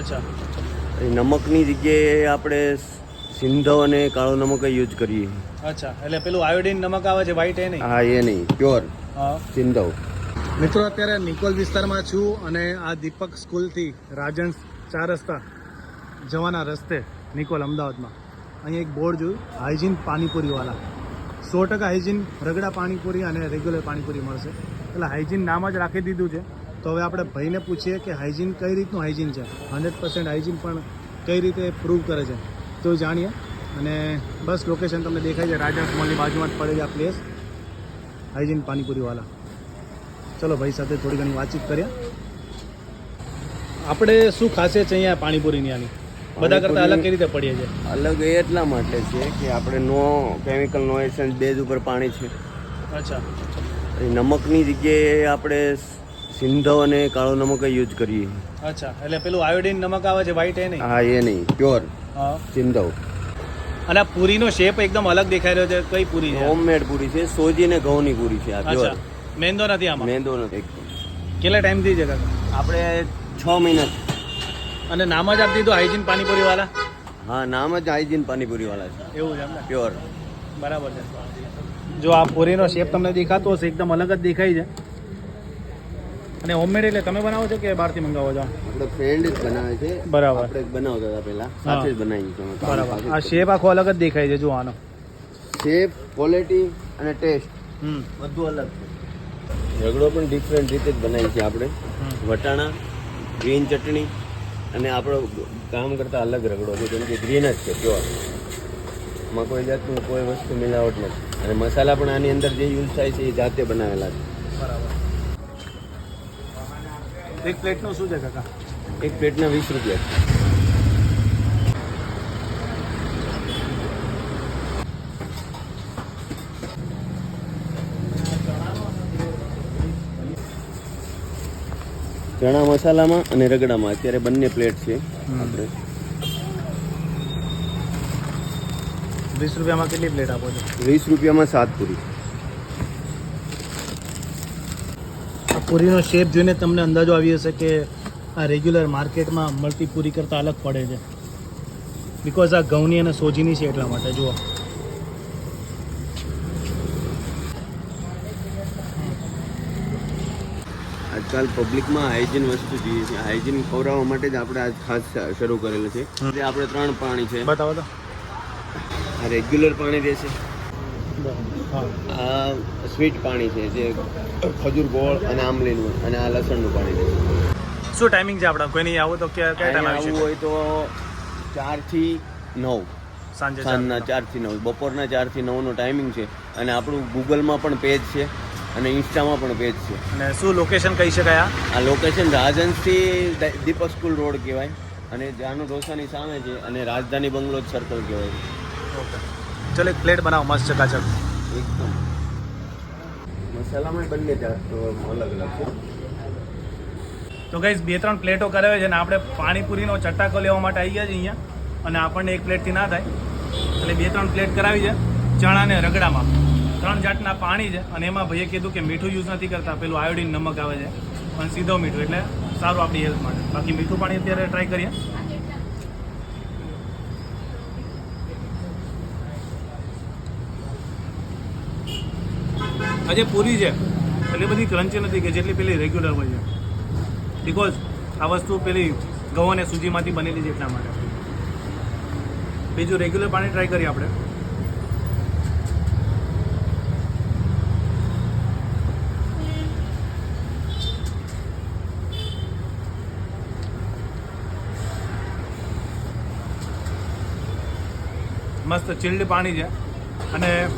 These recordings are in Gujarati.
અચ્છા. એ નમકની જગ્યાએ આપણે સિંધવ અને કાળો નમક યુઝ કરીએ. અચ્છા એટલે પેલું આયોડિન નમક આવે છે વ્હાઈટ એ નહીં? હા એ નહીં પ્યોર હા. સિંધવ. મિત્રો અત્યારે નિકોલ વિસ્તારમાં છું અને આ દીપક સ્કૂલથી રાજન ચાર રસ્તા જવાના રસ્તે નિકોલ અમદાવાદમાં. અહીં એક બોર્ડ જોયું હાઇજીન પાણીપુરીવાળા. સો ટકા હાઇજીન રગડા પાણીપુરી અને રેગ્યુલર પાણીપુરી મળશે. એટલે હાઇજીન નામ જ રાખી દીધું છે. તો હવે આપણે ભાઈને પૂછીએ કે હાઇજીન કઈ રીતનું હાઇજીન છે? હંડ્રેડ પર્સન્ટ હાઇજીન પણ કઈ રીતે પ્રૂવ કરે છે? તો જાણીએ. અને બસ લોકેશન તમને દેખાય છે રાજા મોલની બાજુમાં જ પડે છે આ પ્લેસ હાઇજીન પાણીપુરીવાલા ચલો ભાઈ સાથે થોડી ઘણી વાતચીત કરીએ. આપણે શું ખાસિયત છે અહીંયા પાણીપુરીની આની? બધા કરતા અલગ કઈ રીતે પડીએ છે અલગ એ એટલા માટે છે કે આપણે નો કેમિકલ નો એસેન્સ બેઝ ઉપર પાણી છે. અચ્છા. નમકની જગ્યાએ આપણે સિંધવ અને કાળો નમક યુઝ કરીએ. અચ્છા એટલે પેલું આયોડિન નમક આવે છે વ્હાઈટ એ નહીં? હા એ નહીં પ્યોર સિંધવ. અને પૂરીનો શેપ એકદમ અલગ દેખાઈ રહ્યો છે કઈ પૂરી છે? હોમમેડ પૂરી છે સોજી અને ઘઉંની પૂરી છે આ પ્યોર મેંદો નથી આમાં? મેંદો નથી. કેટલા ટાઈમથી છે આપણે છ મહિના. અને નામ જ આપી દીધું હાઇજીન પાણીપુરી વાળા હા નામ જ હાઇજીન પાણીપુરી વાળા છે. એવું છે પ્યોર બરાબર છે. જો આ પૂરીનો શેપ તમને દેખાતો હશે એકદમ અલગ જ દેખાય છે. અને હોમમેડ એટલે તમે બનાવો છો કે બહારથી મંગાવો છો? આપણે ફ્રેન્ડ જ બનાવે છે. બરાબર. આપણે બનાવતા હતા પહેલા. સાથે જ બનાવીએ છીએ બરાબર. આ શેપ આખો અલગ જ દેખાય છે જો આનો. શેપ ક્વોલિટી અને ટેસ્ટ હમ. બધું અલગ છે. રગડો પણ ડિફરન્ટ રીતે જ બનાવીએ છીએ આપણે. વટાણા ગ્રીન ચટણી અને આપણો કામ કરતા અલગ રગડો છે કેમ કે ગ્રીન જ છે જો એમાં કોઈ જાતનું કોઈ વસ્તુ મિલાવટ નથી. અને મસાલા પણ આની અંદર જે યુઝ થાય છે એ જાતે બનાવેલા છે. બરાબર. એક પ્લેટનું શું છે કાકા? એક પ્લેટના વીસ રૂપિયા. ચણા મસાલામાં અને રગડામાં અત્યારે બંને પ્લેટ છે. આપણે વીસ રૂપિયામાં કેટલી પ્લેટ આપો છો? વીસ રૂપિયામાં સાત પૂરી. પૂરીનો શેપ જોઈને તમને અંદાજો આવી હશે કે આ રેગ્યુલર માર્કેટમાં મળતી પૂરી કરતાં અલગ પડે છે. બિકોઝ આ ઘઉંની અને સોજીની છે એટલા માટે જુઓ. આજકાલ પબ્લિકમાં હાઇજીન વસ્તુ જોઈએ છે. હાઇજીન ખવડાવવા માટે જ આપણે આજ ખાસ શરૂ કરેલું છે. જે આપણે ત્રણ પાણી છે. બતાવો તો. આ રેગ્યુલર પાણી રહેશે. હા આ સ્વીટ પાણી છે જે ખજૂર ગોળ અને આમલીનું અને આ લસણનું પાણી છે. શું ટાઈમિંગ છે આપણા? કોઈ નહીં આવું તો ક્યાં ટાઈમ આવી આવવું હોય તો ચારથી નવ. સાંજે સાંજના ચારથી નવ. બપોરના ચારથી નવનો ટાઈમિંગ છે. અને આપણું ગૂગલમાં પણ પેજ છે અને ઇન્સ્ટામાં પણ પેજ છે. અને શું લોકેશન કહી શકાય આ? લોકેશન રાજહંસથી દીપક સ્કૂલ રોડ કહેવાય. અને જાનુ ઢોસાની સામે છે અને રાજધાની બંગલો સર્કલ કહેવાય. છે ઓકે ચલો એક પ્લેટ બનાવો મસ્ત ચકાચક એકદમ. મસાલામાં બંને અલગ અલગ છે. તો ગઈ બે ત્રણ પ્લેટો કરાવે છે અને આપણે પાણીપુરીનો ચટાકો લેવા માટે આવી ગયા છે અહીંયા. અને આપણને એક પ્લેટથી ના થાય. એટલે બે ત્રણ પ્લેટ કરાવી છે. ચણા ને રગડામાં. ત્રણ જાતના પાણી છે. અને એમાં ભાઈએ કીધું કે મીઠું યુઝ નથી કરતા. પેલું આયોડિન નમક આવે છે. અને સીધો મીઠું, એટલે સારું આપણી હેલ્થ માટે. બાકી મીઠું પાણી અત્યારે ટ્રાય કરીએ. આ જે પૂરી છે. એટલી બધી ક્રંચી નથી કે જેટલી પેલી રેગ્યુલર હોય છે. બિકોઝ આ વસ્તુ પેલી ઘઉં અને સૂજીમાંથી બનેલી છે એટલા માટે. બીજું રેગ્યુલર પાણી ટ્રાય કરીએ આપણે. મસ્ત ચિલ્ડ પાણી છે. અને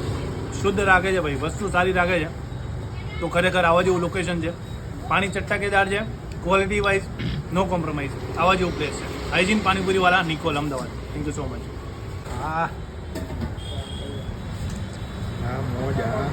શુદ્ધ રાખે છે ભાઈ, વસ્તુ સારી રાખે છે. તો ખરેખર આવા જેવું લોકેશન છે. પાણી ચટ્ટાકેદાર છે. ક્વોલિટી વાઇઝ નો કોમ્પ્રોમાઇઝ આવા જેવું પ્લેસ છે. Hygiene પાણીપુરીવાળા Nikol Ahmedabad. Thank you so much હા. મોજા